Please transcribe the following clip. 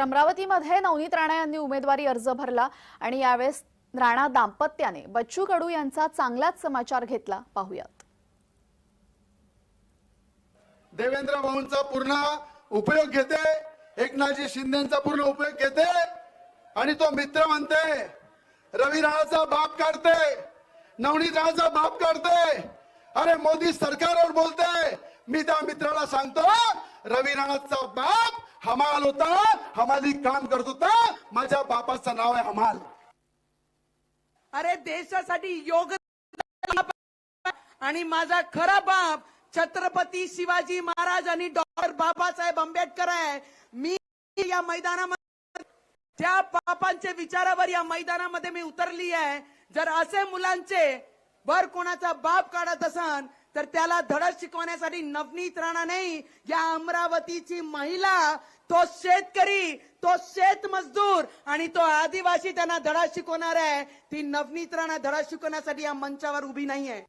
अमरावतीमध्ये नवनीत राणा यांनी उमेदवारी अर्ज भरला आणि यावेळेस राणा दाम्पत्याने बच्चू कडू यांचा चांगलाच समाचार घेतला. पाहूयात. देवेंद्र भाऊंचा पूर्ण उपयोग घेते. एकनाथजी शिंदेचा पूर्ण उपयोग घेते. आणि तो मित्र म्हणते रवी राणाचा बाप काढते. नवनीत राणाचा बाप काढते. अरे मोदी सरकारवर बोलते. मी त्या मित्राला सांगतो रवी राणाचा बाप हमाल होता हमाली काम करत होता माझ्या बापाचं नाव आहे हमाल. अरे देशासाठी योग आणि माझा खरा बाप छत्रपती शिवाजी महाराज आणि डॉक्टर बाबासाहेब आंबेडकर आहे. मी या मैदानामध्ये त्या बापांच्या विचारावर या मैदानामध्ये मी उतरली आहे. जर असे मुलांचे भर कोणाचा बाप काढत असन तर त्याला धडा शिकवण्यासाठी नवनीत राणा नाही या अमरावतीची महिला तो शेतकरी तो शेत मजदूर आणि तो आदिवासी त्यांना धडा शिकवणार आहे. ती नवनीत राणा धडा शिकवण्यासाठी या मंचावर उभी नाही आहे